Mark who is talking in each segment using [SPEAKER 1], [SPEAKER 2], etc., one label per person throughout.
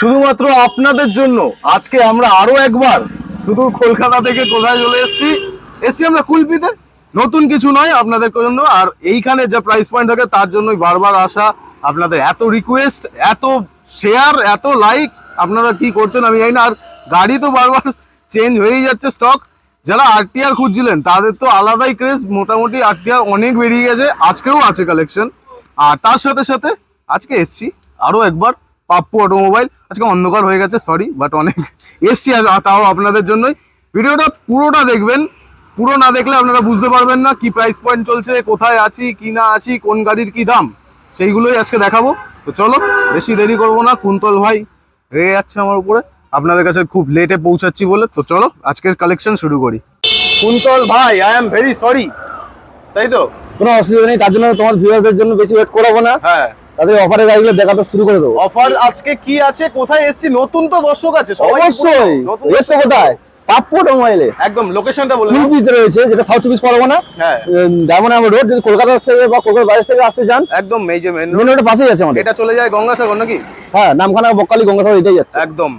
[SPEAKER 1] শুধুমাত্র আপনাদের জন্য আজকে আমরা আরও একবার শুধু কলকাতা থেকে কোথায় চলে এসেছি? এসছি আমরা কুলপিতে। নতুন কিছু নয় আপনাদের জন্য, আর এইখানে যে প্রাইস পয়েন্ট থাকে, তার জন্যই বারবার আসা। আপনাদের এত রিকোয়েস্ট এত শেয়ার এত লাইক আপনারা কি করছেন আমি জানি না, আর গাড়ি তো বারবার চেঞ্জ হয়েই যাচ্ছে স্টক যারা আরটিআর খুঁজছিলেন, তাদের তো আলাদাই ক্রেজ মোটামুটি আরটিআর অনেক বেরিয়ে গেছে, আজকেও আছে কালেকশন আর তার সাথে সাথে আজকে এসছি আরও একবার। পাপ্পু অটোমোবাইল। আজকে অন্ধকার হয়ে গেছে সরি বাট অনেক এসছি তাও আপনাদের জন্যই। ভিডিওটা পুরোটা দেখবেন। পুরো না দেখলে আপনারা বুঝতে পারবেন না কি প্রাইস পয়েন্ট চলছে কোথায় আছি কি না আছি কোন গাড়ির কি দাম। সেইগুলোই আজকে দেখাবো। তো চলো বেশি দেরি করব না কুন্তল ভাই রেগে যাচ্ছে আমার উপরে। আপনাদের কাছে খুব লেটে পৌঁছাচ্ছি বলে। তো চলো আজকের কালেকশন শুরু করি। কুন্তল ভাই আই এম ভেরি সরি তাই তো?
[SPEAKER 2] কোনো অসুবিধা নেই তার জন্য তোমার ভিউয়ারদের জন্য বেশি ওয়েট করাবো না।
[SPEAKER 1] হ্যাঁ।
[SPEAKER 2] তাদের অফারের গাড়িগুলো দেখাতে শুরু করে দেবো।
[SPEAKER 1] অফার আজকে কি আছে? কোথায় এসছি? নতুন তো দর্শক আছে সবাই
[SPEAKER 2] অবশ্যই। এসছে কোথায়?
[SPEAKER 1] একদম লোকেশনটা বলে
[SPEAKER 2] রয়েছে যেটা সাউথ চব্বিশ পরগনা।
[SPEAKER 1] হ্যাঁ।
[SPEAKER 2] ডায়মন্ড হারবার রোড যদি কলকাতা থেকে বা কলকাতা বাইরে থেকে আসতে চান
[SPEAKER 1] একদম এই যে মেন
[SPEAKER 2] রোডের পাশেই আছে আমাদের।
[SPEAKER 1] এটা চলে যায় গঙ্গাসাগর নাকি?
[SPEAKER 2] হ্যাঁ নামখানা বকালি গঙ্গাসাগর এটাই যাচ্ছে।
[SPEAKER 1] একদম।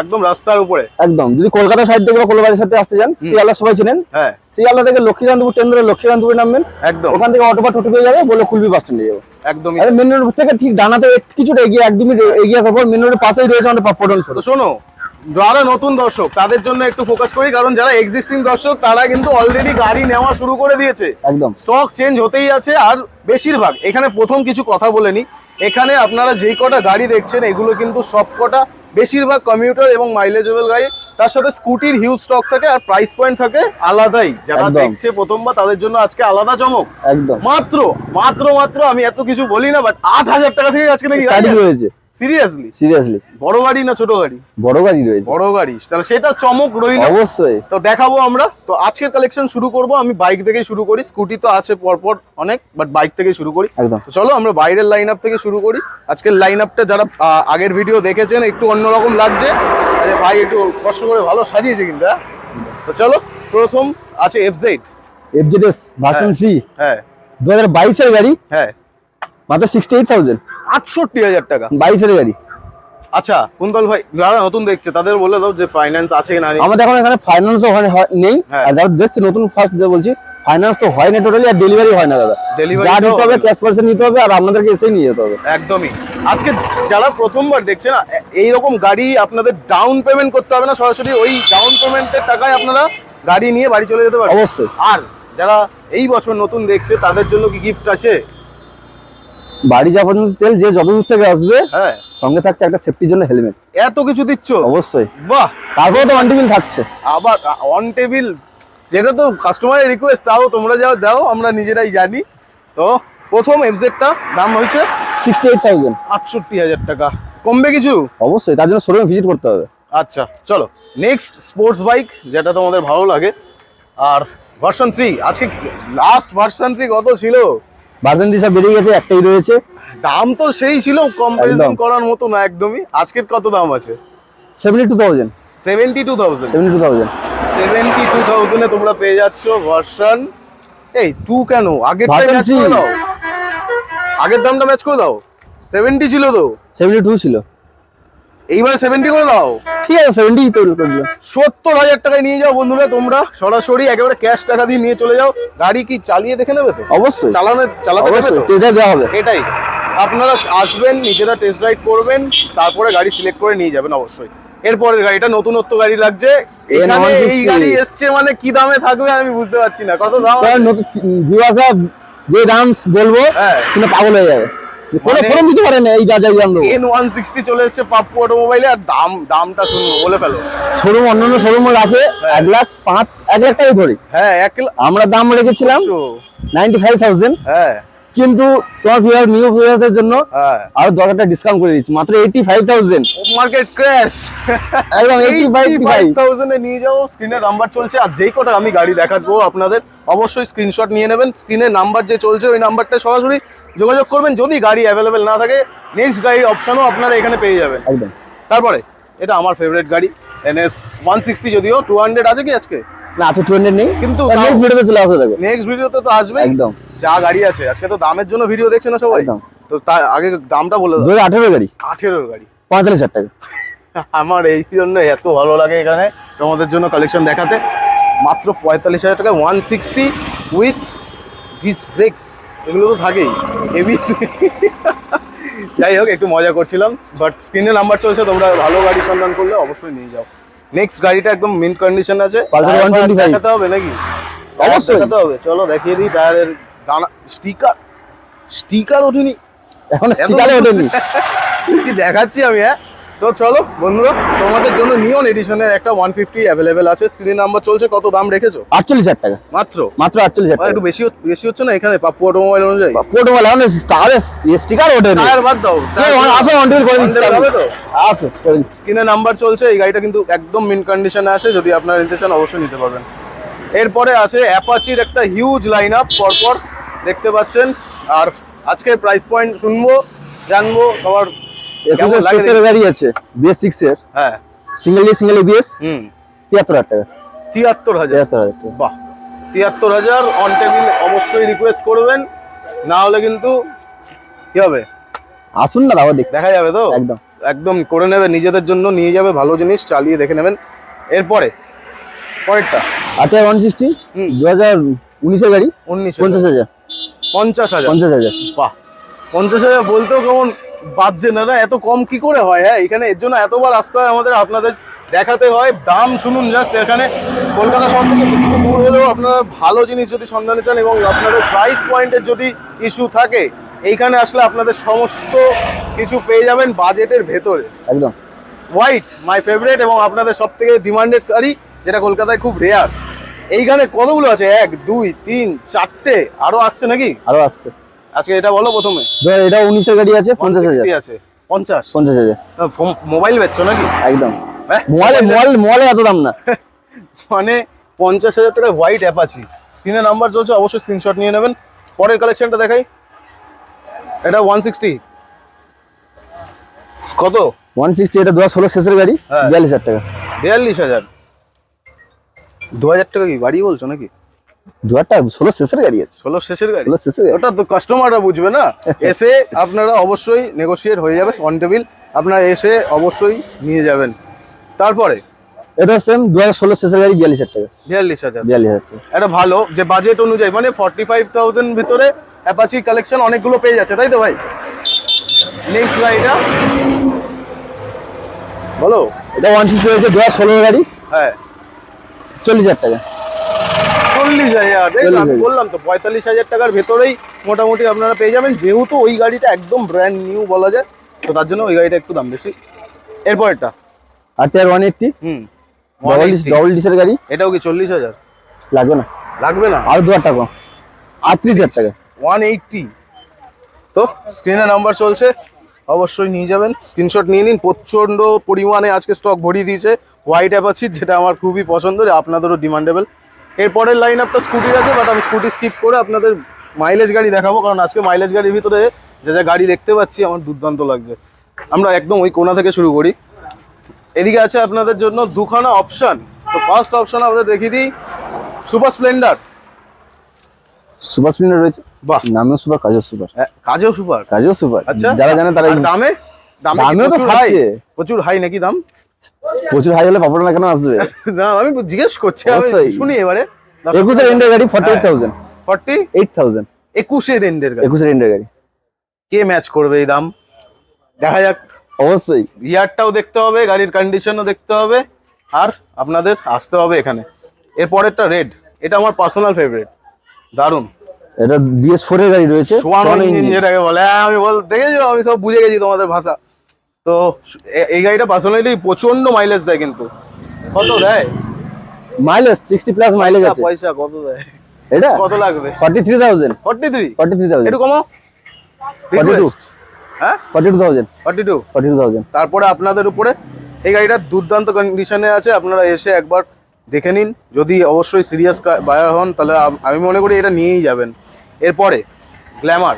[SPEAKER 1] একদম রাস্তার উপরে।
[SPEAKER 2] একদম। যদি কলকাতা সাইড থেকে বা কলকাতার সাথে আসতে যান শিয়ালদা সবাই চেনেন?
[SPEAKER 1] হ্যাঁ।
[SPEAKER 2] শিয়ালদা থেকে লক্ষ্মীকান্তপুর ট্রেন ধরে লক্ষ্মীকান্তপুরে নামবেন।
[SPEAKER 1] একদম।
[SPEAKER 2] ওখান থেকে অটো বা টোটো পেয়ে যাবে বলে খুলবি বাস স্ট্যান্ডে যাব। একদম মেন রোড থেকে ঠিক ডানাতে কিছুটা এগিয়ে এক দু মিনিট এগিয়ে আসার পর মেন রোডের পাশেই রয়েছে আমাদের
[SPEAKER 1] পটল শোনো যারা নতুন দর্শক তাদের জন্য একটু ফোকাস করি কারণ যারা এক্সিস্টিং দর্শক তারা কিন্তু অলরেডি গাড়ি নেওয়া শুরু করে দিয়েছে।
[SPEAKER 2] একদম।
[SPEAKER 1] স্টক চেঞ্জ হতেই আছে আর বেশিরভাগ এখানে প্রথম কিছু কথা বলে নি এখানে আপনারা যেই কটা গাড়ি দেখছেন এগুলো কিন্তু সব কটা বেশিরভাগ কমিউটার এবং মাইলেজেবল গাড়ি। তার সাথে স্কুটির হিউজ স্টক থাকে আর প্রাইস পয়েন্ট থাকে আলাদাই। যারা দেখছে প্রথমবার তাদের জন্য আজকে আলাদা চমক।
[SPEAKER 2] একদম।
[SPEAKER 1] মাত্র মাত্র মাত্র আমি এত কিছু বলি না বাট আট হাজার টাকা থেকে আজকে নাকি
[SPEAKER 2] গাড়ি রয়েছে
[SPEAKER 1] সিরিয়াসলি
[SPEAKER 2] সিরিয়াসলি
[SPEAKER 1] বড় গাড়ি না ছোট গাড়ি?
[SPEAKER 2] বড় গাড়ি রয়েছে।
[SPEAKER 1] বড় গাড়ি। তাহলে সেটা চমক রইল।
[SPEAKER 2] অবশ্যই।
[SPEAKER 1] তো দেখাবো আমরা। তো আজকের কালেকশন শুরু করব। আমি বাইক থেকেই শুরু করি। স্কুটি তো আছে পরপর অনেক বাট বাইক থেকে শুরু করি।
[SPEAKER 2] একদম।
[SPEAKER 1] চলো আমরা বাইরের লাইন আপ থেকে শুরু করি। আজকের লাইন আপটা যারা আগের ভিডিও দেখেছেন একটু অন্যরকম লাগছে। আরে ভাই একটু কষ্ট করে ভালো সাজিয়েছে কিন্তু হ্যাঁ? তো চলো প্রথম আছে এফজেড
[SPEAKER 2] এফজেডএস ভার্সন থ্রি
[SPEAKER 1] হ্যাঁ।
[SPEAKER 2] দু হাজার বাইশের গাড়ি।
[SPEAKER 1] হ্যাঁ।
[SPEAKER 2] মাত্র সিক্সটি এইট থাউজেন্ড
[SPEAKER 1] আটষট্টি হাজার টাকা।
[SPEAKER 2] বাইশের গাড়ি।
[SPEAKER 1] আচ্ছা কুন্তল ভাই যারা নতুন দেখছে তাদের বলে দাও যে ফাইন্যান্স আছে না
[SPEAKER 2] আমাদের এখন এখানে ফাইন্যান্স নেই।
[SPEAKER 1] হ্যাঁ।
[SPEAKER 2] আর যারা দেখছে নতুন ফার্স্ট বলছি ফাইন্যান্স তো হয় না টোটালি আর ডেলিভারি হয় না দাদা।
[SPEAKER 1] Delivery
[SPEAKER 2] যা নিতে হবে ক্যাশ পার্সেন্ট নিতে হবে আর আপনাদেরকে এসেই নিয়ে যেতে হবে।
[SPEAKER 1] একদমই। আজকে যারা প্রথমবার দেখছে না এইরকম গাড়ি আপনাদের ডাউন পেমেন্ট করতে হবে না সরাসরি ওই ডাউন পেমেন্টের টাকায় আপনারা গাড়ি নিয়ে বাড়ি চলে যেতে পারবেন।
[SPEAKER 2] অবশ্যই।
[SPEAKER 1] আর যারা এই বছর নতুন দেখছে তাদের জন্য কি গিফট আছে?
[SPEAKER 2] বাড়ি যাওয়া পর্যন্ত তেল যে যত দূর থেকে আসবে
[SPEAKER 1] হ্যাঁ।
[SPEAKER 2] সঙ্গে থাকছে একটা সেফটির জন্য হেলমেট
[SPEAKER 1] এত কিছু দিচ্ছ?
[SPEAKER 2] অবশ্যই।
[SPEAKER 1] বাহ!
[SPEAKER 2] তারপরে তো ওয়ান থাকছে।
[SPEAKER 1] আবার অন টেবিল যেটা তো কাস্টমারের রিকোয়েস্ট তাও তোমরা যাও দাও আমরা নিজেরাই জানি। তো প্রথম এফজেডটা দাম হয়েছে
[SPEAKER 2] সিক্সটি এইট থাউজেন্ড
[SPEAKER 1] আটষট্টি হাজার টাকা। কমবে কিছু?
[SPEAKER 2] অবশ্যই তার জন্য শোরুমে ভিজিট করতে হবে।
[SPEAKER 1] আচ্ছা চলো নেক্সট স্পোর্টস বাইক যেটা তোমাদের ভালো লাগে। আর ভার্সন থ্রি আজকে লাস্ট ভার্সন থ্রি কত ছিল?
[SPEAKER 2] ভার্সন বেরিয়ে গেছে একটাই রয়েছে।
[SPEAKER 1] দাম তো সেই ছিল কম্পারিজন করার মতো না একদমই। আজকের কত দাম আছে?
[SPEAKER 2] Seventy two thousand
[SPEAKER 1] seventy two thousand
[SPEAKER 2] seventy two thousand
[SPEAKER 1] seventy two থাউজেন্ডে তোমরা পেয়ে যাচ্ছ ভার্সন এই টু কেন? আগেরটা ম্যাচ করে দাও। আগের দামটা ম্যাচ করে দাও। সেভেন্টি ছিল তো?
[SPEAKER 2] সেভেন্টি টু ছিল।
[SPEAKER 1] এইবারে সেভেন্টি করে দাও।
[SPEAKER 2] ঠিক আছে সেভেন্টি তৈরি করে দিলাম
[SPEAKER 1] সত্তর হাজার টাকায় নিয়ে যাও বন্ধুরা তোমরা। সরাসরি একেবারে ক্যাশ টাকা দিয়ে নিয়ে চলে যাও। গাড়ি কি চালিয়ে দেখে নেবে তো?
[SPEAKER 2] অবশ্যই।
[SPEAKER 1] চালানো চালাতে
[SPEAKER 2] অবশ্যই।
[SPEAKER 1] তো?
[SPEAKER 2] দেওয়া হবে।
[SPEAKER 1] এটাই। আপনারা আসবেন নিজেরা টেস্ট রাইড করবেন তারপরে গাড়ি সিলেক্ট করে নিয়ে যাবেন অবশ্যই। এরপরের গাড়িটা নতুনত্ব গাড়ি লাগছে। এখানে এই গাড়ি এসছে মানে কি দামে থাকবে আমি বুঝতে পারছি না। কত দাম?
[SPEAKER 2] যে দাম বলব
[SPEAKER 1] হ্যাঁ।
[SPEAKER 2] শুনে পাগল হয়ে যাবে। কোনো
[SPEAKER 1] মানে-
[SPEAKER 2] দিতে পারে না এই যা যাই দাম
[SPEAKER 1] এন ওয়ান সিক্সটি চলে এসেছে পাপ্পু অটোমোবাইলে আর দাম দামটা শুনুন বলে ফেলো।
[SPEAKER 2] শোরুম অন্যান্য শোরুম রাখে
[SPEAKER 1] হ্যাঁ।
[SPEAKER 2] এক লাখ পাঁচ এক লাখ টাকা ধরি।
[SPEAKER 1] হ্যাঁ এক
[SPEAKER 2] আমরা দাম রেখেছিলাম নাইনটি ফাইভ থাউজেন্ড
[SPEAKER 1] হ্যাঁ।
[SPEAKER 2] কিন্তু তোমার ভিউয়ার নিউ ভিউয়ারদের জন্য
[SPEAKER 1] হ্যাঁ।
[SPEAKER 2] আরও দশ ডিসকাউন্ট করে দিচ্ছি। মাত্র eighty five thousand
[SPEAKER 1] market crash
[SPEAKER 2] একদম এইটি ফাইভ ফাইভ
[SPEAKER 1] নিয়ে যাও স্ক্রিনের নাম্বার চলছে। আর যেই কটা আমি গাড়ি দেখাবো আপনাদের অবশ্যই স্ক্রিনশট নিয়ে নেবেন। স্ক্রিনের নাম্বার যে চলছে ওই নাম্বারটা সরাসরি যোগাযোগ করবেন। যদি গাড়ি অ্যাভেলেবেল না থাকে নেক্সট গাড়ির অপশনও আপনারা এখানে পেয়ে যাবেন।
[SPEAKER 2] একদম।
[SPEAKER 1] তারপরে এটা আমার ফেভারিট গাড়ি এনএস ওয়ান সিক্সটি যদিও টু হান্ড্রেড আছে কি আজকে?
[SPEAKER 2] না আছে টু হান্ড্রেড নেই।
[SPEAKER 1] কিন্তু
[SPEAKER 2] নেক্সট ভিডিওতে চলে আসবে
[SPEAKER 1] নেক্সট ভিডিওতে তো আসবে।
[SPEAKER 2] একদম।
[SPEAKER 1] যা গাড়ি আছে। আজকে তো দামের জন্য ভিডিও দেখছে না সবাই? তো তার আগে দামটা বলে দাও।
[SPEAKER 2] আঠেরো গাড়ি।
[SPEAKER 1] আঠেরোর গাড়ি।
[SPEAKER 2] পঁয়তাল্লিশ হাজার টাকা।
[SPEAKER 1] আমার এই জন্য এত ভালো লাগে এখানে। তোমাদের জন্য কালেকশন দেখাতে। মাত্র পঁয়তাল্লিশ হাজার টাকা। One sixty with disc brakes এগুলো তো থাকেই। হেভি যাই হোক একটু মজা করছিলাম। বাট স্ক্রিনে নাম্বার চলছে তোমরা ভালো গাড়ি সন্ধান করলে অবশ্যই নিয়ে যাও। নেক্সট গাড়িটা একদম মিন্ট কন্ডিশন আছে।
[SPEAKER 2] Pulsar
[SPEAKER 1] টায়ার
[SPEAKER 2] 125
[SPEAKER 1] দেখাতে হবে নাকি?
[SPEAKER 2] অবশ্যই।
[SPEAKER 1] দেখাতে হবে। চলো দেখিয়ে দিই টায়ারের স্টিকার স্টিকার ওঠেনি।
[SPEAKER 2] এখন স্টিকারে ওঠেনি
[SPEAKER 1] কি দেখাচ্ছি আমি হ্যাঁ? তো চলো বন্ধুরা তোমাদের জন্য নিয়ন এডিশনের একটা ওয়ান ফিফটি অ্যাভেলেবেল আছে। স্ক্রিন নাম্বার চলছে কত দাম রেখেছো?
[SPEAKER 2] আটচল্লিশ হাজার টাকা।
[SPEAKER 1] মাত্র?
[SPEAKER 2] মাত্র আটচল্লিশ হাজার
[SPEAKER 1] একটু বেশি বেশি হচ্ছে না? এখানে পাপ্পু অটোমোবাইল অনুযায়ী?
[SPEAKER 2] পোর্টেবল এখন স্টারে স্টিকার ওঠেনি।
[SPEAKER 1] টায়ার বাদ দাও।
[SPEAKER 2] আসো অন টেবিল করে দিচ্ছি।
[SPEAKER 1] হবে তো?
[SPEAKER 2] আসো করে
[SPEAKER 1] স্ক্রিনে নাম্বার চলছে এই গাড়িটা কিন্তু একদম মিন কন্ডিশনে আছে। যদি আপনারা নিতে চান অবশ্যই নিতে পারবেন। এরপরে আছে অ্যাপাচির একটা হিউজ লাইন আপ পরপর দেখতে পাচ্ছেন। আর আজকের প্রাইস পয়েন্ট শুনব জানব সবার কেমন
[SPEAKER 2] একুশের
[SPEAKER 1] লাগে
[SPEAKER 2] গাড়ি আছে বিএস সিক্স এর।
[SPEAKER 1] হ্যাঁ।
[SPEAKER 2] সিঙ্গেল ডি সিঙ্গেল বিএস
[SPEAKER 1] হুম।
[SPEAKER 2] তিয়াত্তর হাজার টাকা।
[SPEAKER 1] তিয়াত্তর হাজার।
[SPEAKER 2] তিয়াত্তর হাজার
[SPEAKER 1] বাহ। তিয়াত্তর হাজার অন টেবিল অবশ্যই রিকোয়েস্ট করবেন। না হলে কিন্তু কি হবে?
[SPEAKER 2] আসুন না দাও
[SPEAKER 1] দেখা যাবে তো?
[SPEAKER 2] একদম।
[SPEAKER 1] একদম করে নেবে নিজেদের জন্য নিয়ে যাবে ভালো জিনিস চালিয়ে দেখে নেবেন। এরপরে পরেরটা।
[SPEAKER 2] আটটা ওয়ান সিক্সটি। দু হাজার উনিশের গাড়ি
[SPEAKER 1] উনিশ
[SPEAKER 2] পঞ্চাশ হাজার।
[SPEAKER 1] পঞ্চাশ হাজার।
[SPEAKER 2] পঞ্চাশ হাজার।
[SPEAKER 1] বাহ। পঞ্চাশ হাজার বলতেও কেমন বাজছে না না? এত কম কি করে হয় হ্যাঁ? এখানে এর জন্য এতবার আসতে হয় আমাদের আপনাদের দেখাতে হয়। দাম শুনুন জাস্ট এখানে কলকাতা শহর থেকে একটু দূর হলেও আপনারা ভালো জিনিস যদি সন্ধানে চান এবং আপনাদের প্রাইস পয়েন্টের যদি ইস্যু থাকে এইখানে আসলে আপনাদের সমস্ত কিছু পেয়ে যাবেন বাজেটের ভেতরে।
[SPEAKER 2] একদম।
[SPEAKER 1] হোয়াইট মাই ফেভারিট এবং আপনাদের সব থেকে ডিমান্ডেড গাড়ি যেটা কলকাতায় খুব রেয়ার এইখানে কতগুলো আছে? এক দুই তিন চারটে। আরও আসছে নাকি?
[SPEAKER 2] আরও আসছে।
[SPEAKER 1] আজকে এটা বলো প্রথমে।
[SPEAKER 2] এটা উনিশের গাড়ি আছে পঞ্চাশ হাজার।
[SPEAKER 1] 160 আছে পঞ্চাশ।
[SPEAKER 2] পঞ্চাশ হাজার।
[SPEAKER 1] মোবাইল বেচছো নাকি?
[SPEAKER 2] একদম।
[SPEAKER 1] হ্যাঁ?
[SPEAKER 2] মোবাইলে মোবাইল মোবাইলে এত দাম না।
[SPEAKER 1] মানে পঞ্চাশ হাজার টাকা হোয়াইট অ্যাপাচি স্ক্রিনে নাম্বার চলছে অবশ্যই স্ক্রিনশট নিয়ে নেবেন। পরের কালেকশনটা দেখাই। এটা ওয়ান সিক্সটি কত?
[SPEAKER 2] ওয়ান সিক্সটি এটা দু হাজার ষোলো শেষের গাড়ি
[SPEAKER 1] হ্যাঁ।
[SPEAKER 2] বিয়াল্লিশ হাজার টাকা।
[SPEAKER 1] বিয়াল্লিশ হাজার। দু হাজার টাকা কি? বাড়ি বলছো নাকি?
[SPEAKER 2] দু হাজার টাকা ষোলো শেষের গাড়ি আছে।
[SPEAKER 1] ষোলো শেষের গাড়ি?
[SPEAKER 2] শেষের
[SPEAKER 1] ওটা তো কাস্টমাররা বুঝবে না। এসে আপনারা অবশ্যই নেগোশিয়েট হয়ে যাবে অন টেবিল আপনারা এসে অবশ্যই নিয়ে যাবেন। তারপরে?
[SPEAKER 2] এটা সেম দু হাজার ষোলো শেষের গাড়ি বিয়াল্লিশ হাজার টাকা।
[SPEAKER 1] বিয়াল্লিশ হাজার।
[SPEAKER 2] বিয়াল্লিশ হাজার টাকা।
[SPEAKER 1] এটা ভালো যে বাজেট অনুযায়ী মানে ফর্টি ফাইভ থাউজেন্ড ভিতরে অ্যাপাচি কালেকশন অনেকগুলো পেয়ে যাচ্ছে তাই তো ভাই? নেক্সট গাড়িটা বলো।
[SPEAKER 2] এটা ওয়ান সিক্সটি দু হাজার ষোলো গাড়ি।
[SPEAKER 1] হ্যাঁ।
[SPEAKER 2] চল্লিশ হাজার টাকা।
[SPEAKER 1] চল্লিশ হাজার। আমি বললাম তো পঁয়তাল্লিশ হাজার টাকার ভেতরেই মোটামুটি আপনারা পেয়ে যাবেন। যেহেতু ওই গাড়িটা একদম ব্র্যান্ড নিউ বলা যায় তো তার জন্য ওই গাড়িটা একটু দাম বেশি। এরপরটা
[SPEAKER 2] আর টিয়ার ওয়ান এইটটি
[SPEAKER 1] হুম
[SPEAKER 2] ডবল ডবল ডিসের গাড়ি?
[SPEAKER 1] এটাও কি চল্লিশ হাজার?
[SPEAKER 2] লাগবে না।
[SPEAKER 1] লাগবে না?
[SPEAKER 2] আর দু হাজার টাকা। আটত্রিশ হাজার টাকা।
[SPEAKER 1] ওয়ান এইটটি তো স্ক্রিনে নাম্বার চলছে। অবশ্যই নিয়ে যাবেন। স্ক্রিনশট নিয়ে নিন। প্রচণ্ড পরিমাণে আজকে স্টক ভরিয়ে দিয়েছে। হোয়াইট অ্যাপাচি যেটা আমার খুবই পছন্দের আপনাদেরও ডিমান্ডেবল এরপরের লাইন আপটা স্কুটির আছে বাট আমি স্কুটি স্কিপ করে আপনাদের মাইলেজ গাড়ি দেখাবো কারণ আজকে মাইলেজ গাড়ির ভিতরে যে যা গাড়ি দেখতে পাচ্ছি আমার দুর্দান্ত লাগছে। আমরা একদম ওই কোনা থেকে শুরু করি। এদিকে আছে আপনাদের জন্য দুখানা অপশন তো ফার্স্ট অপশন আমরা দেখিয়ে দিই সুপার স্প্লেন্ডার
[SPEAKER 2] সুপার স্প্লেন্ডার রয়েছে?
[SPEAKER 1] বাহ।
[SPEAKER 2] নামেও সুপার কাজেও সুপার
[SPEAKER 1] কাজেও সুপার
[SPEAKER 2] কাজেও সুপার
[SPEAKER 1] আচ্ছা।
[SPEAKER 2] যারা জানে তারা
[SPEAKER 1] দামে? দামে
[SPEAKER 2] তো।
[SPEAKER 1] প্রচুর হাই নাকি দাম?
[SPEAKER 2] প্রচুর হাই হলে পাপড় না কেন আসবে?
[SPEAKER 1] না আমি জিজ্ঞেস করছি আমি। শুনি এবারে।
[SPEAKER 2] একুশের এন্ডের গাড়ি forty eight thousand
[SPEAKER 1] forty
[SPEAKER 2] eight thousand
[SPEAKER 1] একুশের এন্ডের গাড়ি।
[SPEAKER 2] একুশের এন্ডের গাড়ি।
[SPEAKER 1] কে ম্যাচ করবে এই দাম? দেখা যাক।
[SPEAKER 2] অবশ্যই।
[SPEAKER 1] ইয়ারটাও দেখতে হবে গাড়ির কন্ডিশনও দেখতে হবে আর আপনাদের আসতে হবে এখানে। এরপরেরটা রেড এটা আমার পার্সোনাল ফেভারিট দারুণ।
[SPEAKER 2] এটা বিএস ফোর এর গাড়ি রয়েছে
[SPEAKER 1] সোয়ানো
[SPEAKER 2] সোয়ানো
[SPEAKER 1] ইঞ্জিন যেটাকে বলে হ্যাঁ, আমি বল দেখেছ? আমি সব বুঝে গেছি তোমাদের ভাষা। তো এই গাড়িটা পার্সোনালি প্রচণ্ড মাইলেজ দেয় কিন্তু। কত দেয়?
[SPEAKER 2] মাইলেজ সিক্সটি প্লাস মাইলেজ আছে।
[SPEAKER 1] পয়সা কত দেয়?
[SPEAKER 2] এটা?
[SPEAKER 1] কত লাগবে?
[SPEAKER 2] Forty three thousand
[SPEAKER 1] forty three
[SPEAKER 2] forty three thousand
[SPEAKER 1] একটু কমো
[SPEAKER 2] 42
[SPEAKER 1] হ্যাঁ?
[SPEAKER 2] Forty two thousand
[SPEAKER 1] forty two
[SPEAKER 2] forty two thousand
[SPEAKER 1] তারপরে আপনাদের উপরে এই গাড়িটা দুর্দান্ত কন্ডিশনে আছে আপনারা এসে একবার দেখে নিন। যদি অবশ্যই সিরিয়াস বায়ার হন তাহলে আমি মনে করি এটা নিয়েই যাবেন। এরপরে গ্ল্যামার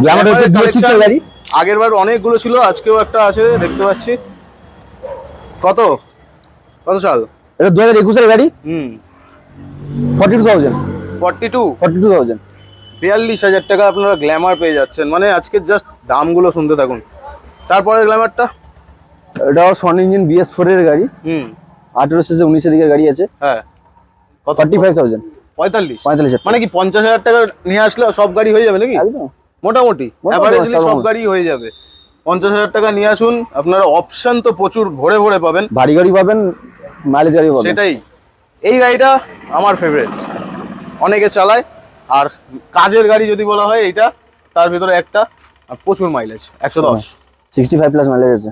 [SPEAKER 2] গ্ল্যামার হচ্ছে গাড়ি।
[SPEAKER 1] আগের বার অনেকগুলো ছিল আজকেও একটা আছে দেখতে পাচ্ছি। কত? কত সাল?
[SPEAKER 2] এটা দু হাজার একুশের গাড়ি?
[SPEAKER 1] হুম।
[SPEAKER 2] Forty two thousand
[SPEAKER 1] forty two
[SPEAKER 2] forty two thousand
[SPEAKER 1] বিয়াল্লিশ হাজার টাকা আপনারা গ্ল্যামার পেয়ে যাচ্ছেন। মানে আজকে জাস্ট দামগুলো শুনতে থাকুন। তারপরে গ্ল্যামারটা
[SPEAKER 2] এটাও সন ইঞ্জিন বিএস ফোর এর গাড়ি।
[SPEAKER 1] হুম।
[SPEAKER 2] আঠেরো শেষে উনিশের দিকে গাড়ি আছে।
[SPEAKER 1] হ্যাঁ।
[SPEAKER 2] ফর্টি ফাইভ থাউজেন্ড
[SPEAKER 1] পঁয়তাল্লিশ।
[SPEAKER 2] পঁয়তাল্লিশ
[SPEAKER 1] মানে কি পঞ্চাশ হাজার টাকা নিয়ে আসলে সব গাড়ি হয়ে যাবে নাকি?
[SPEAKER 2] একদম।
[SPEAKER 1] মোটামুটি অ্যাভারেজলি
[SPEAKER 2] সব
[SPEAKER 1] গাড়ি হয়ে যাবে। পঞ্চাশ হাজার টাকা নিয়ে আসুন আপনারা অপশন তো প্রচুর ভরে ভরে পাবেন।
[SPEAKER 2] ভারী গাড়ি পাবেন মাইলেজ গাড়ি পাবেন।
[SPEAKER 1] সেটাই। এই গাড়িটা আমার ফেভারিট অনেকে চালায় আর কাজের গাড়ি যদি বলা হয় এইটা তার ভিতরে একটা প্রচুর মাইলেজ একশো দশ।
[SPEAKER 2] সিক্সটি ফাইভ প্লাস মাইলেজ আছে।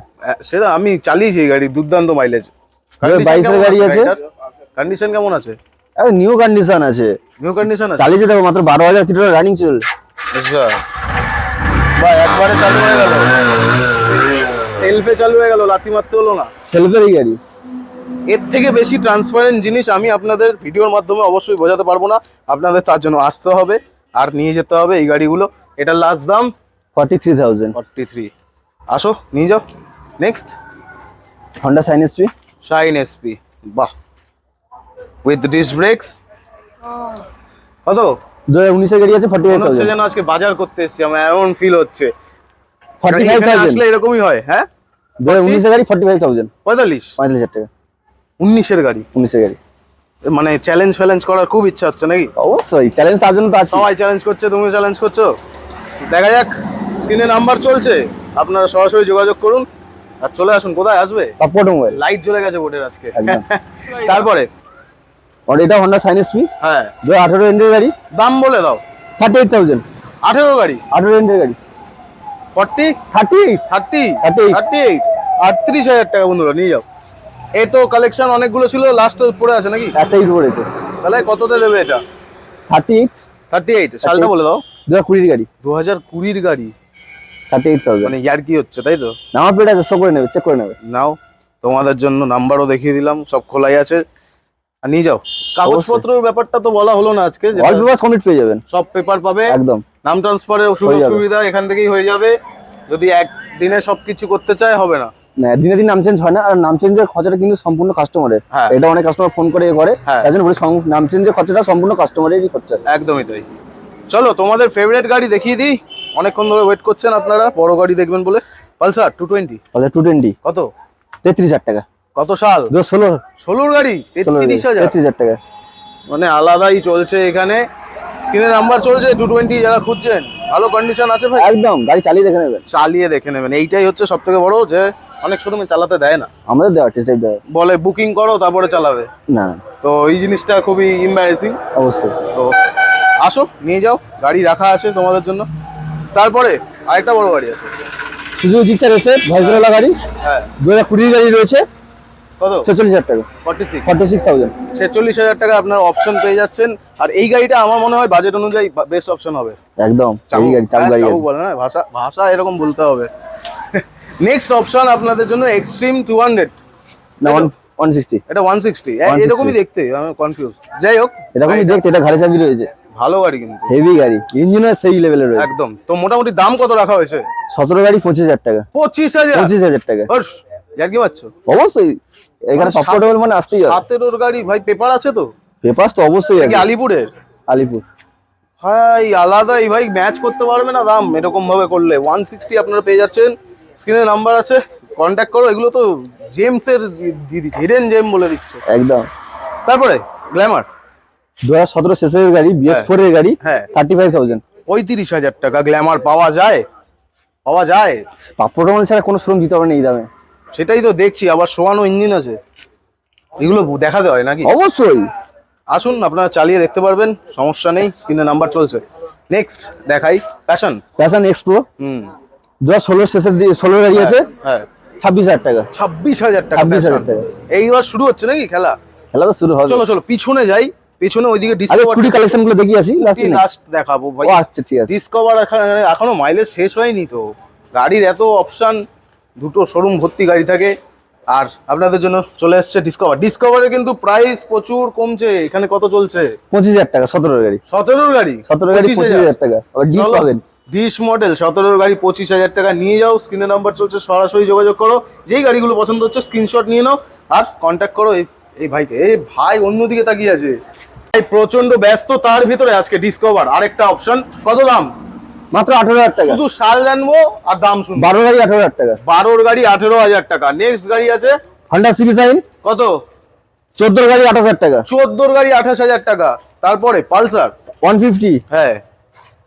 [SPEAKER 1] সেটা আমি চালিয়েছি এই গাড়ি দুর্দান্ত মাইলেজ
[SPEAKER 2] বাইশের গাড়ি আছে?
[SPEAKER 1] কন্ডিশন কেমন আছে?
[SPEAKER 2] আরে নিউ কন্ডিশন আছে।
[SPEAKER 1] নিউ কন্ডিশন আছে।
[SPEAKER 2] চালিয়ে দেখো মাত্র বারো হাজার কিলোমিটার রানিং চল
[SPEAKER 1] আচ্ছা। একবারে চালু হয়ে গেল। সেলফে চালু হয়ে গেল লাথি মারতে হলো না।
[SPEAKER 2] সেলফেরই গাড়ি।
[SPEAKER 1] এর থেকে বেশি ট্রান্সপারেন্ট জিনিস আমি আপনাদের ভিডিওর মাধ্যমে অবশ্যই বোঝাতে পারব না। আপনাদের তার জন্য আসতে হবে আর নিয়ে যেতে হবে এই গাড়িগুলো। এটার লাস্ট দাম?
[SPEAKER 2] Forty three thousand
[SPEAKER 1] forty three আসো নিয়ে যাও। Next
[SPEAKER 2] Honda Shine SP
[SPEAKER 1] Shine SP বাহ। উইথ ডিস ব্রেকস কত?
[SPEAKER 2] দু হাজার উনিশের গাড়ি আছে ফর্টি
[SPEAKER 1] হচ্ছে
[SPEAKER 2] থাউজেন্ড
[SPEAKER 1] যেন আজকে বাজার করতে এসেছি আমার এমন ফিল হচ্ছে
[SPEAKER 2] ফর্টি ফাইভ
[SPEAKER 1] এখানে
[SPEAKER 2] থাউজেন্ড
[SPEAKER 1] আসলে এরকমই হয় হ্যাঁ?
[SPEAKER 2] দু হাজার উনিশের গাড়ি ফর্টি ফাইভ থাউজেন্ড
[SPEAKER 1] পঁয়তাল্লিশ?
[SPEAKER 2] পঁয়তাল্লিশ হাজার টাকা।
[SPEAKER 1] উনিশের গাড়ি?
[SPEAKER 2] উনিশের গাড়ি।
[SPEAKER 1] মানে চ্যালেঞ্জ ফ্যালেঞ্জ করার খুব ইচ্ছা হচ্ছে নাকি?
[SPEAKER 2] অবশ্যই চ্যালেঞ্জ তার জন্য তো
[SPEAKER 1] সবাই চ্যালেঞ্জ করছে তুমি চ্যালেঞ্জ করছ। দেখা যাক স্ক্রিনে নাম্বার চলছে। আপনারা সরাসরি যোগাযোগ করুন। আর চলে আসুন কোথায় আসবে?
[SPEAKER 2] অটোমোবাইল
[SPEAKER 1] লাইট জ্বলে গেছে বোর্ডের আজকে। তারপরে?
[SPEAKER 2] আর এটা হন্ডা সাইন এসপি
[SPEAKER 1] হ্যাঁ।
[SPEAKER 2] দু হাজার আঠেরো এন্ডের গাড়ি।
[SPEAKER 1] দাম বলে দাও।
[SPEAKER 2] থার্টি এইট থাউজেন্ড
[SPEAKER 1] আঠেরো গাড়ি?
[SPEAKER 2] আঠেরো এন্ডের গাড়ি।
[SPEAKER 1] Forty?
[SPEAKER 2] Thirty eight.
[SPEAKER 1] Thirty? Thirty eight. আটত্রিশ হাজার টাকা বন্ধুরা নিয়ে যাও। এই তো কালেকশন অনেকগুলো ছিল লাস্ট পড়ে আছে নাকি?
[SPEAKER 2] পড়েছে
[SPEAKER 1] তাহলে কততে দেবে এটা?
[SPEAKER 2] Thirty eight.
[SPEAKER 1] থার্টি এইট সালটা বলে দাও।
[SPEAKER 2] দু হাজার কুড়ির গাড়ি।
[SPEAKER 1] দু হাজার কুড়ির গাড়ি?
[SPEAKER 2] থার্টি এইট থাউজেন্ড
[SPEAKER 1] মানে ইয়ার কি হচ্ছে তাই তো?
[SPEAKER 2] শো করে নেবে চেক করে নেবে।
[SPEAKER 1] নাও তোমাদের জন্য নাম্বারও দেখিয়ে দিলাম সব খোলাই আছে। আর নিয়ে যাও। কাগজপত্রের ব্যাপারটা তো বলা হলো না আজকে যেটা
[SPEAKER 2] অল পেপার কমপ্লিট পেয়ে যাবেন।
[SPEAKER 1] সব পেপার পাবে।
[SPEAKER 2] একদম।
[SPEAKER 1] নাম ট্রান্সফারের সুযোগ সুবিধা এখান থেকেই হয়ে যাবে। যদি একদিনে সবকিছু করতে চায় হবে না।
[SPEAKER 2] না দিনে দিন নাম চেঞ্জ হয় না। আর নাম চেঞ্জের খরচাটা কিন্তু সম্পূর্ণ কাস্টমারের
[SPEAKER 1] হ্যাঁ।
[SPEAKER 2] এটা অনেক কাস্টমার ফোন করে করে। জন্য নাম চেঞ্জের খরচাটা সম্পূর্ণ কাস্টমারেরই খরচা।
[SPEAKER 1] একদমই তাই। চলো তোমাদের ফেভারিট গাড়ি দেখিয়ে দিই। অনেকক্ষণ ধরে ওয়েট করছেন আপনারা। বড় গাড়ি দেখবেন বলে। Pulsar two twenty
[SPEAKER 2] two twenty
[SPEAKER 1] কত?
[SPEAKER 2] তেত্রিশ হাজার টাকা।
[SPEAKER 1] কত সাল?
[SPEAKER 2] দু ষোলো
[SPEAKER 1] ষোলোর গাড়ি। তেত্রিশ হাজার।
[SPEAKER 2] তেত্রিশ হাজার টাকা।
[SPEAKER 1] মানে আলাদাই চলছে এখানে। স্ক্রিনে নাম্বার চলছে টু টোয়েন্টি যারা খুঁজছেন ভালো কন্ডিশন আছে ভাই?
[SPEAKER 2] একদম গাড়ি চালিয়ে দেখে নেবেন।
[SPEAKER 1] চালিয়ে দেখে নেবেন। এইটাই হচ্ছে সব থেকে বড় যে অনেক শোরুমে চালাতে দেয় না।
[SPEAKER 2] আমাদের দেওয়া টেস্ট ড্রাইভ দেওয়া।
[SPEAKER 1] বলে বুকিং করো তারপরে চালাবে।
[SPEAKER 2] না না।
[SPEAKER 1] তো এই জিনিসটা খুবই ইম্বারেসিং
[SPEAKER 2] অবশ্যই।
[SPEAKER 1] তো আসো নিয়ে যাও গাড়ি রাখা আছে তোমাদের জন্য। তারপরে আরেকটা বড় গাড়ি আছে।
[SPEAKER 2] সুযোগ জিক্সার এসে ভাইজোলা গাড়ি।
[SPEAKER 1] হ্যাঁ।
[SPEAKER 2] দু হাজার কুড়ির গাড়ি রয়েছে।
[SPEAKER 1] কত?
[SPEAKER 2] ছেচল্লিশ হাজার টাকা।
[SPEAKER 1] Forty six
[SPEAKER 2] forty six thousand
[SPEAKER 1] ছেচল্লিশ হাজার টাকা আপনার অপশন পেয়ে যাচ্ছেন। আর এই গাড়িটা আমার মনে হয় বাজেট অনুযায়ী বেস্ট অপশন হবে।
[SPEAKER 2] একদম গাড়ি
[SPEAKER 1] হ্যাঁ,
[SPEAKER 2] গাড়ি
[SPEAKER 1] বলে না ভাষা ভাষা এরকম বলতে হবে। নেক্সট অপশন আপনাদের জন্য এক্সট্রিম টু হান্ড্রেড
[SPEAKER 2] না ওয়ান সিক্সটি
[SPEAKER 1] এটা ওয়ান সিক্সটি এরকমই দেখতে আমি কনফিউজ যাই হোক
[SPEAKER 2] এরকমই দেখতে এটা ঘাড়ে চাবি রয়েছে।
[SPEAKER 1] ভালো গাড়ি কিন্তু।
[SPEAKER 2] হেভি গাড়ি ইঞ্জিনও সেই লেভেলে রয়েছে।
[SPEAKER 1] একদম। তো মোটামুটি দাম কত রাখা হয়েছে?
[SPEAKER 2] সতেরো গাড়ি পঁচিশ হাজার টাকা।
[SPEAKER 1] পঁচিশ হাজার?
[SPEAKER 2] পঁচিশ হাজার টাকা।
[SPEAKER 1] ইয়ার কি পাচ্ছ
[SPEAKER 2] অবশ্যই। এখানে
[SPEAKER 1] মানে
[SPEAKER 2] মানে আসতেই হবে।
[SPEAKER 1] সতেরোর গাড়ি ভাই পেপার আছে তো?
[SPEAKER 2] পেপার তো অবশ্যই আছে।
[SPEAKER 1] আলিপুরের?
[SPEAKER 2] আলিপুর।
[SPEAKER 1] ভাই আলাদাই ভাই ম্যাচ করতে পারবে না দাম এরকম ভাবে করলে। ওয়ান সিক্সটি আপনারা পেয়ে যাচ্ছেন। স্ক্রিনে নাম্বার আছে। কন্ট্যাক্ট করো এগুলো তো জেমসের হিডেন জেম বলে দিচ্ছে।
[SPEAKER 2] একদম।
[SPEAKER 1] তারপরে গ্ল্যামার
[SPEAKER 2] দু হাজার সতেরো শেষের গাড়ি বিএস। ফোর এর গাড়ি
[SPEAKER 1] হ্যাঁ।
[SPEAKER 2] থার্টি ফাইভ থাউজেন্ড
[SPEAKER 1] পঁয়ত্রিশ হাজার টাকা গ্ল্যামার পাওয়া যায়। পাওয়া যায়।
[SPEAKER 2] পাপড় ছাড়া কোনো শ্রম দিতে হবে না এই দামে।
[SPEAKER 1] সেটাই তো দেখছি আবার শোয়ানো ইঞ্জিন আছে। এগুলো দেখাতে হয় নাকি?
[SPEAKER 2] অবশ্যই।
[SPEAKER 1] আসুন আপনারা চালিয়ে দেখতে পারবেন সমস্যা নেই স্ক্রিনে নাম্বার চলছে। নেক্সট দেখাই প্যাশন
[SPEAKER 2] প্যাশন এক্স প্রো
[SPEAKER 1] হুম।
[SPEAKER 2] দু হাজার ষোলো শেষের দিকে ষোলো গাড়ি আছে।
[SPEAKER 1] হ্যাঁ।
[SPEAKER 2] ছাব্বিশ হাজার টাকা।
[SPEAKER 1] ছাব্বিশ হাজার টাকা
[SPEAKER 2] 26,000
[SPEAKER 1] Passion।
[SPEAKER 2] টাকা।
[SPEAKER 1] এইবার শুরু হচ্ছে নাকি খেলা?
[SPEAKER 2] খেলা তো শুরু হবে।
[SPEAKER 1] চলো চলো পিছনে যাই। পিছনে ওইদিকে ডিসকভার
[SPEAKER 2] স্কুটি কালেকশনগুলো দেখি আসি লাস্টে
[SPEAKER 1] লাস্ট দেখাবো ভাই।
[SPEAKER 2] আচ্ছা ঠিক আছে।
[SPEAKER 1] ডিসকভার এখনও মাইলেজ শেষ হয়নি তো। গাড়ির এত অপশন দুটো শোরুম ভর্তি গাড়ি থাকে। আর আপনাদের জন্য চলে এসছে ডিসকভার ডিসকভারের কিন্তু প্রাইস প্রচুর কমছে। এখানে কত চলছে?
[SPEAKER 2] পঁচিশ হাজার টাকা সতেরো গাড়ি।
[SPEAKER 1] সতেরোর গাড়ি?
[SPEAKER 2] সতেরো গাড়ি পঁচিশ হাজার? টাকা।
[SPEAKER 1] ডিস মডেল সতেরোর গাড়ি পঁচিশ হাজার টাকা নিয়ে যাও। স্ক্রিনে নাম্বার চলছে সরাসরি যোগাযোগ করো। যেই গাড়িগুলো পছন্দ হচ্ছে স্ক্রিনশট নিয়ে নাও। আর কন্ট্যাক্ট করো এই এই ভাইকে। এই ভাই অন্যদিকে তাকিয়ে আছে। ভাই প্রচণ্ড ব্যস্ত তার ভিতরে আজকে ডিসকভার আরেকটা অপশন কত দাম?
[SPEAKER 2] মাত্র আঠারো হাজার টাকা।
[SPEAKER 1] শুধু সাল জানব আর দাম শুনব।
[SPEAKER 2] বারো গাড়ি আঠারো হাজার টাকা।
[SPEAKER 1] বারোর গাড়ি আঠেরো হাজার টাকা। নেক্সট গাড়ি আছে?
[SPEAKER 2] হন্ডা সিবি সাইন
[SPEAKER 1] কত?
[SPEAKER 2] চোদ্দোর গাড়ি আঠাশ হাজার টাকা।
[SPEAKER 1] চোদ্দোর গাড়ি আঠাশ হাজার টাকা। তারপরে পালসার?
[SPEAKER 2] ওয়ান ফিফটি
[SPEAKER 1] হ্যাঁ।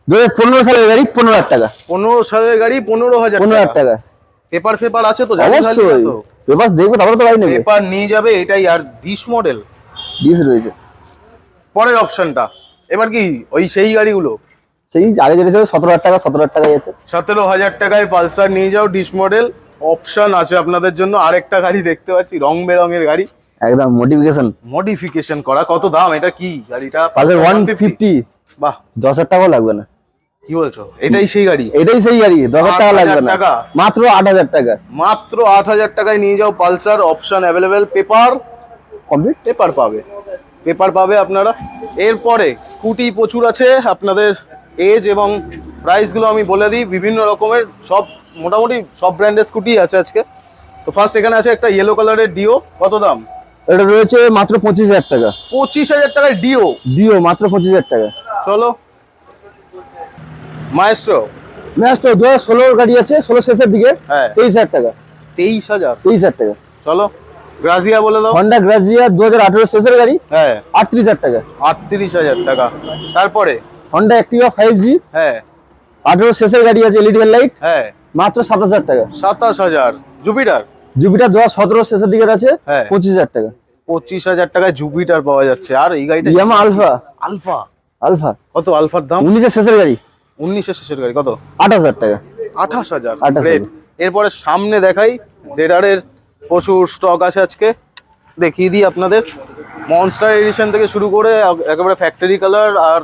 [SPEAKER 2] দু পনেরো সালের গাড়ি পনেরো হাজার টাকা।
[SPEAKER 1] পনেরো সালের গাড়ি পনেরো হাজার
[SPEAKER 2] পনেরো হাজার টাকা।
[SPEAKER 1] পেপার পেপার আছে তো?
[SPEAKER 2] অবশ্যই। পেপার দেখব তারপরে তো গাড়ি নেবে।
[SPEAKER 1] পেপার নিয়ে যাবে এটাই। আর দিস মডেল
[SPEAKER 2] ডিস রয়েছে।
[SPEAKER 1] পরের অপশনটা এবার কি ওই সেই গাড়িগুলো?
[SPEAKER 2] সেই আগে যেটা ছিল সতেরো হাজার টাকা সতেরো হাজার টাকাই আছে।
[SPEAKER 1] সতেরো হাজার টাকায় পালসার নিয়ে যাও ডিস মডেল অপশন আছে আপনাদের জন্য। আরেকটা গাড়ি দেখতে পাচ্ছি রং বেরঙের গাড়ি।
[SPEAKER 2] একদম মডিফিকেশন
[SPEAKER 1] মডিফিকেশন করা কত দাম? এটা কি গাড়িটা?
[SPEAKER 2] পালসার ওয়ান ফিফটি
[SPEAKER 1] বাহ।
[SPEAKER 2] দশ হাজার টাকাও লাগবে না।
[SPEAKER 1] কি বলছো? এটাই সেই গাড়ি?
[SPEAKER 2] এটাই সেই গাড়ি দশ হাজার টাকা লাগবে না। মাত্র আট হাজার টাকা।
[SPEAKER 1] মাত্র আট হাজার টাকায় নিয়ে যাও Pulsar option available paper
[SPEAKER 2] complete
[SPEAKER 1] paper পাবে। পেপার পাবে আপনারা। এরপরে স্কুটি প্রচুর আছে আপনাদের এজ এবং প্রাইসগুলো আমি বলে দিই বিভিন্ন রকমের সব মোটামুটি সব ব্র্যান্ডের স্কুটি আছে আজকে। তো ফার্স্ট এখানে আছে একটা ইয়েলো কালারের ডিও কত দাম?
[SPEAKER 2] এটা রয়েছে মাত্র পঁচিশ হাজার টাকা।
[SPEAKER 1] পঁচিশ হাজার টাকায় ডিও
[SPEAKER 2] দিও মাত্র পঁচিশ হাজার টাকা।
[SPEAKER 1] চলো। মায়েস্ট্রো
[SPEAKER 2] তো দু হাজার ষোলোর গাড়ি আছে ষোলো শেষের দিকে
[SPEAKER 1] হ্যাঁ।
[SPEAKER 2] তেইশ হাজার টাকা।
[SPEAKER 1] তেইশ হাজার?
[SPEAKER 2] তেইশ হাজার টাকা।
[SPEAKER 1] চলো। গ্রাজিয়া বলে দাও।
[SPEAKER 2] হন্ডা গ্রাজিয়া দু হাজার আঠেরো শেষের গাড়ি
[SPEAKER 1] হ্যাঁ।
[SPEAKER 2] আটত্রিশ হাজার টাকা।
[SPEAKER 1] আটত্রিশ হাজার টাকা। তারপরে?
[SPEAKER 2] হন্ডা অ্যাক্টিভা ফাইভ জি
[SPEAKER 1] হ্যাঁ।
[SPEAKER 2] আঠেরো শেষের গাড়ি আছে এলইডি লাইট
[SPEAKER 1] হ্যাঁ।
[SPEAKER 2] মাত্র সাতাশ হাজার টাকা।
[SPEAKER 1] সাতাশ হাজার। জুপিটার
[SPEAKER 2] জুপিটার দু হাজার সতেরো শেষের দিকে আছে
[SPEAKER 1] হ্যাঁ।
[SPEAKER 2] পঁচিশ হাজার টাকা।
[SPEAKER 1] পঁচিশ হাজার টাকায় জুপিটার পাওয়া যাচ্ছে। আর এই গাড়িটা
[SPEAKER 2] ইয়ামা আলফা
[SPEAKER 1] আলফা
[SPEAKER 2] আলফা
[SPEAKER 1] কত আলফার দাম?
[SPEAKER 2] উনিশের শেষের গাড়ি।
[SPEAKER 1] উনিশের শেষের গাড়ি কত?
[SPEAKER 2] আঠাশ হাজার টাকা।
[SPEAKER 1] আঠাশ হাজার
[SPEAKER 2] 28,000
[SPEAKER 1] গ্রেট এরপরে সামনে দেখাই জেডারের প্রচুর স্টক আছে আজকে। দেখিয়ে দিই আপনাদের। মনস্টার এডিশন থেকে শুরু করে একেবারে ফ্যাক্টরি কালার আর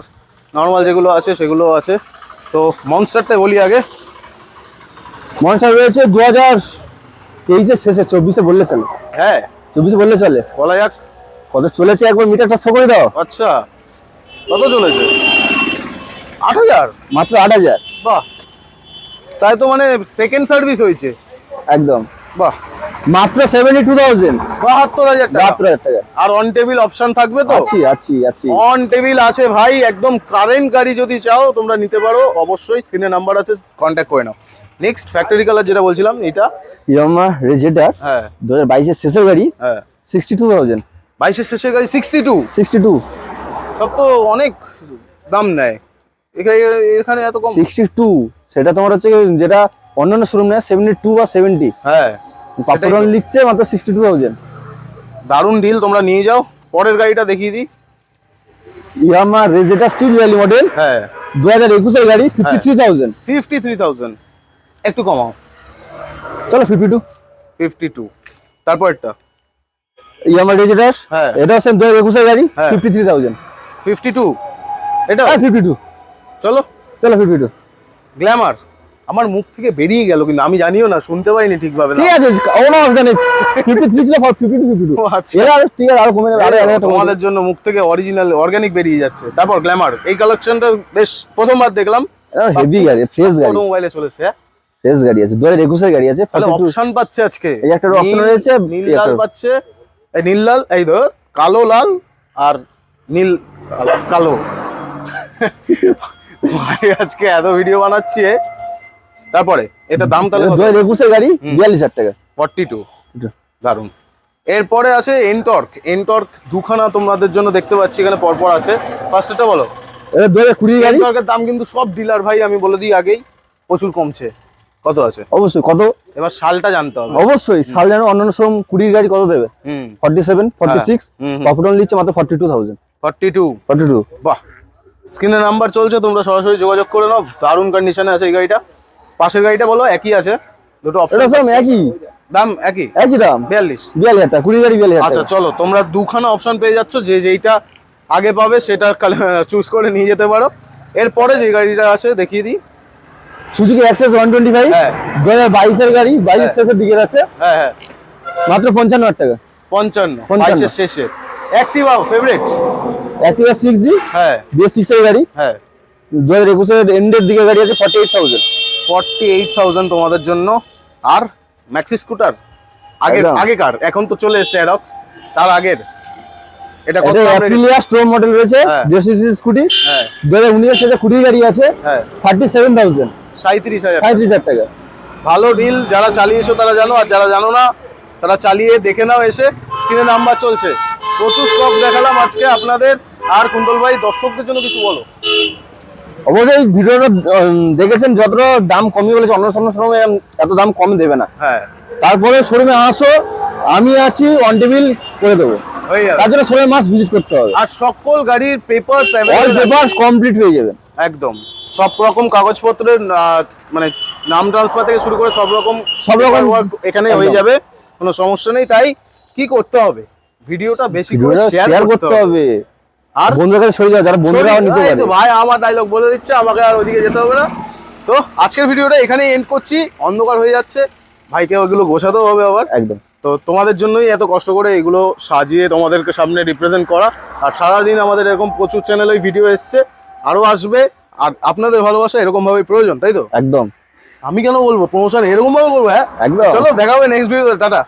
[SPEAKER 1] নর্মাল যেগুলো আছে সেগুলো আছে। তো মনস্টারটাই বলি আগে।
[SPEAKER 2] মনস্টার রয়েছে দু হাজার তেইশে শেষে চব্বিশে বললে চলে।
[SPEAKER 1] হ্যাঁ।
[SPEAKER 2] চব্বিশে বললে চলে।
[SPEAKER 1] বলা যাক।
[SPEAKER 2] কত চলেছে? একবার মিটারটা শো করে দাও।
[SPEAKER 1] আচ্ছা। কত চলেছে? আট হাজার?
[SPEAKER 2] মাত্র আট হাজার।
[SPEAKER 1] বাহ। তাই তো মানে সেকেন্ড সার্ভিস হয়েছে।
[SPEAKER 2] একদম।
[SPEAKER 1] বাহ।
[SPEAKER 2] মাত্র সেভেন্টি টু থাউজেন্ড
[SPEAKER 1] বাহাত্তর হাজার টাকা।
[SPEAKER 2] বাহাত্তর হাজার টাকা।
[SPEAKER 1] আর অন টেবিল অপশন থাকবে তো?
[SPEAKER 2] আছি আছি আছি।
[SPEAKER 1] অন টেবিল আছে ভাই একদম কারেন্ট গাড়ি যদি চাও তোমরা নিতে পারো। অবশ্যই স্ক্রিনে নাম্বার আছে করে নাও। নেক্সট ফ্যাক্টরি কালার যেটা বলছিলাম এটা?
[SPEAKER 2] ইয়ামা
[SPEAKER 1] হ্যাঁ।
[SPEAKER 2] শেষের গাড়ি
[SPEAKER 1] হ্যাঁ। শেষের গাড়ি সিক্সটি টু
[SPEAKER 2] সিক্সটি টু
[SPEAKER 1] সব তো অনেক দাম নেয়। এখানে এখানে এত কম?
[SPEAKER 2] সিক্সটি টু সেটা তোমার হচ্ছে যেটা অন্যান্য শোরুম নেয় সেভেন্টি টু বা সেভেন্টি
[SPEAKER 1] হ্যাঁ।
[SPEAKER 2] পাপড়ন লিখছে মাত্র সিক্সটি টু থাউজেন্ড
[SPEAKER 1] দারুণ ডিল তোমরা নিয়ে যাও। পরের গাড়িটা দেখিয়ে দিই।
[SPEAKER 2] ইয়ামা রেজেটার স্টিল ভ্যালি মডেল
[SPEAKER 1] হ্যাঁ।
[SPEAKER 2] দু হাজার একুশের গাড়ি fifty three thousand
[SPEAKER 1] fifty three thousand একটু কমাও।
[SPEAKER 2] চলো ফিফটি টু
[SPEAKER 1] ফিফটি টু তারপরটা
[SPEAKER 2] ইয়ামা রেজেটার
[SPEAKER 1] হ্যাঁ।
[SPEAKER 2] এটা হচ্ছে দু হাজার একুশের গাড়ি
[SPEAKER 1] হ্যাঁ।
[SPEAKER 2] Fifty three thousand
[SPEAKER 1] fifty two এটা?
[SPEAKER 2] হ্যাঁ ফিফটি টু
[SPEAKER 1] চলো।
[SPEAKER 2] চলো ফিফটি টু
[SPEAKER 1] গ্ল্যামার আমার মুখ থেকে বেরিয়ে গেল কিন্তু আমি জানিও না শুনতে পাইনি ঠিকভাবে।
[SPEAKER 2] ঠিক আছে কোনো অসুবিধা নেই। ফিফটি থ্রি ছিল ফিফটি টু ফিফটি টু
[SPEAKER 1] আচ্ছা।
[SPEAKER 2] ঠিক আছে আরও কমে যাবে আরও এক হাজার টাকা কমে
[SPEAKER 1] তোমাদের জন্য মুখ থেকে অরিজিনাল অর্গানিক বেরিয়ে যাচ্ছে। তারপর গ্ল্যামার এই কালেকশনটা বেশ প্রথমবার দেখলাম।
[SPEAKER 2] হেভি গাড়ি ফ্রেশ গাড়ি।
[SPEAKER 1] মোবাইলে চলেছে?
[SPEAKER 2] ফ্রেশ গাড়ি আছে দু হাজার একুশের গাড়ি আছে
[SPEAKER 1] তাহলে
[SPEAKER 2] 42
[SPEAKER 1] অপশন পাচ্ছে আজকে।
[SPEAKER 2] এই একটা
[SPEAKER 1] নীল-
[SPEAKER 2] রয়েছে,
[SPEAKER 1] নীল লাল পাচ্ছে। এই নীল লাল এই ধর কালো লাল আর নীল কালো- ভাই আজকে এত ভিডিও বানাচ্ছি। তারপরে এটা দাম তাহলে
[SPEAKER 2] দু হাজার একুশের গাড়ি বিয়াল্লিশ হাজার টাকা।
[SPEAKER 1] ফর্টি টু দারুণ এরপরে আছে এনটর্ক এনটর্ক দুখানা তোমাদের জন্য দেখতে পাচ্ছি এখানে পরপর আছে। ফার্স্ট এটা বলো।
[SPEAKER 2] এটা দু হাজার গাড়ি।
[SPEAKER 1] এনটর্কের দাম কিন্তু সব ডিলার ভাই আমি বলে দিই আগেই প্রচুর কমছে। কত আছে?
[SPEAKER 2] অবশ্যই কত?
[SPEAKER 1] এবার সালটা জানতে হবে।
[SPEAKER 2] অবশ্যই সাল জানো অন্যান্য শোরুম কুড়ির গাড়ি কত দেবে? Forty seven forty six. Popular নিচ্ছে মাত্র forty two thousand
[SPEAKER 1] forty two
[SPEAKER 2] forty two
[SPEAKER 1] বাহ। স্ক্রিনে নাম্বার চলছে তোমরা সরাসরি যোগাযোগ করে নাও। দারুণ কন্ডিশনে আছে এই গাড়িটা। পাশের গাড়িটা বলো একই আছে? দুটো
[SPEAKER 2] এটা
[SPEAKER 1] অপশন
[SPEAKER 2] সেম একই?
[SPEAKER 1] দাম একই?
[SPEAKER 2] একই দাম?
[SPEAKER 1] বিয়াল্লিশ।
[SPEAKER 2] বিয়াল্লিশ হাজার টাকা কুড়ি গাড়ি বিয়াল্লিশ হাজার
[SPEAKER 1] আচ্ছা চলো তোমরা দুখানা অপশন পেয়ে যাচ্ছ যে যেইটা আগে পাবে সেটা চুজ করে নিয়ে যেতে পারো। এরপরে যে গাড়িটা আছে দেখিয়ে দিই।
[SPEAKER 2] সুজুকি টোয়েন্টি ফাইভ
[SPEAKER 1] হ্যাঁ।
[SPEAKER 2] দু হাজার বাইশের গাড়ি বাইশের
[SPEAKER 1] হ্যাঁ।
[SPEAKER 2] শেষের দিকে আছে।
[SPEAKER 1] হ্যাঁ হ্যাঁ।
[SPEAKER 2] মাত্র পঞ্চান্ন হাজার টাকা।
[SPEAKER 1] পঞ্চান্ন
[SPEAKER 2] পঞ্চান্ন।
[SPEAKER 1] বাইশের শেষে। Activa favourite
[SPEAKER 2] Activa six G
[SPEAKER 1] হ্যাঁ।
[SPEAKER 2] বিএস এর গাড়ি।
[SPEAKER 1] হ্যাঁ।
[SPEAKER 2] দু হাজার একুশের এন্ডের দিকে গাড়ি আছে forty eight thousand
[SPEAKER 1] forty eight thousand তোমাদের জন্য। আর ম্যাক্সি স্কুটার আগের আগেকার এখন তো চলে এসছে অ্যাডক্স তার আগের। এটা কত?
[SPEAKER 2] অ্যাপ্রিলিয়া স্টোর মডেল রয়েছে
[SPEAKER 1] হ্যাঁ।
[SPEAKER 2] স্কুটি
[SPEAKER 1] হ্যাঁ।
[SPEAKER 2] সাথে কুড়ি গাড়ি আছে
[SPEAKER 1] হ্যাঁ।
[SPEAKER 2] টাকা।
[SPEAKER 1] ভালো ডিল যারা চালিয়েছো তারা জানো আর যারা জানো না তারা চালিয়ে দেখে নাও এসে স্ক্রিনে নাম্বার চলছে। প্রচুর স্টক দেখালাম আজকে আপনাদের। আর কুণ্ডল ভাই দর্শকদের জন্য কিছু বলো।
[SPEAKER 2] অবশ্যই ভিডিওটা দেখেছেন যতটা দাম কমিয়ে বলেছে অন্য অন্য সময় এত দাম কম দেবে না।
[SPEAKER 1] হ্যাঁ।
[SPEAKER 2] তারপরে শোরুমে আসো আমি আছি অন টেবিল করে দেবো। তার জন্য শোরুমে মাস ভিজিট করতে হবে।
[SPEAKER 1] আর সকল গাড়ির পেপার
[SPEAKER 2] অল পেপারস কমপ্লিট হয়ে যাবে।
[SPEAKER 1] একদম। সব রকম কাগজপত্রের মানে নাম ট্রান্সফার থেকে শুরু করে সব রকম
[SPEAKER 2] সব রকম
[SPEAKER 1] এখানে হয়ে যাবে। কোনো সমস্যা নেই। তাই কি করতে হবে? ভিডিওটা বেশি করে শেয়ার করতে হবে।
[SPEAKER 2] আর বন্ধুদের কাছে সরে যাও যারা বন্ধুরাও নিতে পারে।
[SPEAKER 1] ভাই আমার ডায়লগ বলে দিচ্ছে আমাকে আর ওইদিকে যেতে হবে না। তো আজকের ভিডিওটা এখানেই এন্ড করছি অন্ধকার হয়ে যাচ্ছে। ভাইকে ওইগুলো গোছাতেও হবে আবার।
[SPEAKER 2] একদম।
[SPEAKER 1] তো তোমাদের জন্যই এত কষ্ট করে এগুলো সাজিয়ে তোমাদেরকে সামনে রিপ্রেজেন্ট করা। আর সারাদিন আমাদের এরকম প্রচুর চ্যানেলে ভিডিও এসছে আরও আসবে। আর আপনাদের ভালোবাসা এরকম ভাবে প্রয়োজন তাই তো?
[SPEAKER 2] একদম।
[SPEAKER 1] আমি কেন বলব? প্রমোশন এরকম ভাবে করব হ্যাঁ?
[SPEAKER 2] একদম।
[SPEAKER 1] চলো দেখা হবে নেক্সট ভিডিওতে টাটা।